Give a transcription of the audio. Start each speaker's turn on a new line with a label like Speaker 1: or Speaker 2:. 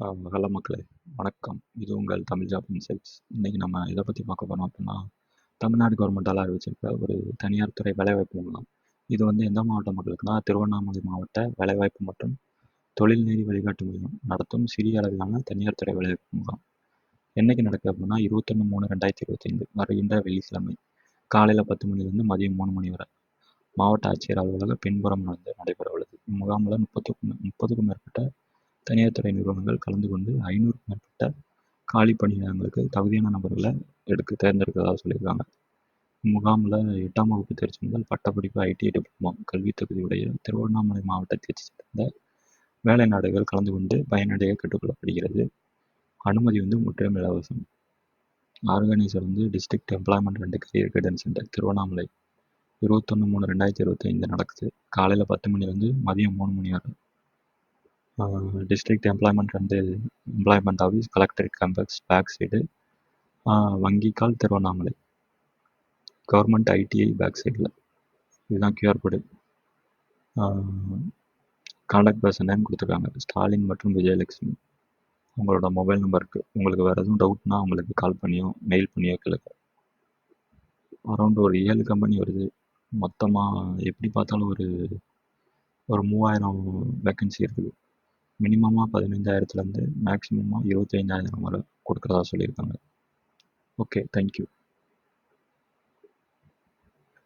Speaker 1: Hello மக்களே! வணக்கம். இது உங்கள் தமிழ் ஜாப் இன்சைட்ஸ். இன்றைக்கி நம்ம இதை பற்றி பார்க்க போகிறோம் அப்படின்னா தமிழ்நாடு கவர்மெண்ட்டால் அறிவிச்சிருக்க ஒரு தனியார் துறை வேலைவாய்ப்பு முகாம். இது வந்து எந்த மாவட்ட மக்களுக்குன்னா, திருவண்ணாமலை மாவட்ட வேலைவாய்ப்பு மற்றும் தொழில்நெறி வழிகாட்டு மையம் நடத்தும் சிறிய அளவிலான தனியார் துறை வேலைவாய்ப்பு முகாம். என்னைக்கு நடக்குது அப்படின்னா இருபத்தொன்று மூணு ரெண்டாயிரத்தி இருபத்தைந்து வருகின்ற வெள்ளிக்கிழமை காலையில் பத்து மணிலேருந்து மதியம் மூணு மணி வரை மாவட்ட ஆட்சியர் அலுவலக பின்புறம் நடந்து நடைபெற உள்ளது. இம்முகாமில் 30க்கும் 30க்கும் மேற்பட்ட தனியார் துறை நிறுவனங்கள் கலந்து கொண்டு ஐநூறுக்கும் மேற்பட்ட காலி பணியிடங்களுக்கு தகுதியான நபர்களை எடுக்க தேர்ந்தெடுக்கிறதா சொல்லியிருக்காங்க. முகாமில் எட்டாம் வகுப்பு தேர்ச்சி முதல் பட்டப்படிப்பு ஐடிஐ டிப்ளமோ கல்வித் தகுதியுடைய திருவண்ணாமலை மாவட்டத்தைச் சேர்ந்த வேலை நாடுகள் கலந்து கொண்டு பயனடைய கேட்டுக்கொள்ளப்படுகிறது. அனுமதி வந்து முற்றிலும் இலவசம். ஆர்கனைசர் வந்து district employment and career guidance centre Tiruvannamalai. 21/3/2025 நடக்குது. காலையில் பத்து மணிலேருந்து மதியம் மூணு மணி வரை. டிஸ்ட்ரிக்ட் எம்ப்ளாய்மெண்ட் வந்து employment office collectorate campus back side Vengikkal Tiruvannamalai. Government ITI back சைடில். இதுதான் QR code. Contact person name கொடுத்துருக்காங்க. ஸ்டாலின் மற்றும் விஜயலட்சுமி. உங்களோட மொபைல் நம்பருக்கு. உங்களுக்கு வேறு எதுவும் டவுட்னா உங்களுக்கு கால் பண்ணியோ, மெயில் பண்ணியோ கேளுங்க. அரௌண்ட் ஒரு ஏழு கம்பெனி வருது. மொத்தமாக எப்படி பார்த்தாலும் ஒரு ஒரு 3000 வேக்கன்சி இருக்குது. மினிமமாக 15,000லேருந்து மேக்ஸிமமாக 25,000 வரை கொடுக்குறதா சொல்லியிருக்காங்க. ஓகே. Thank you.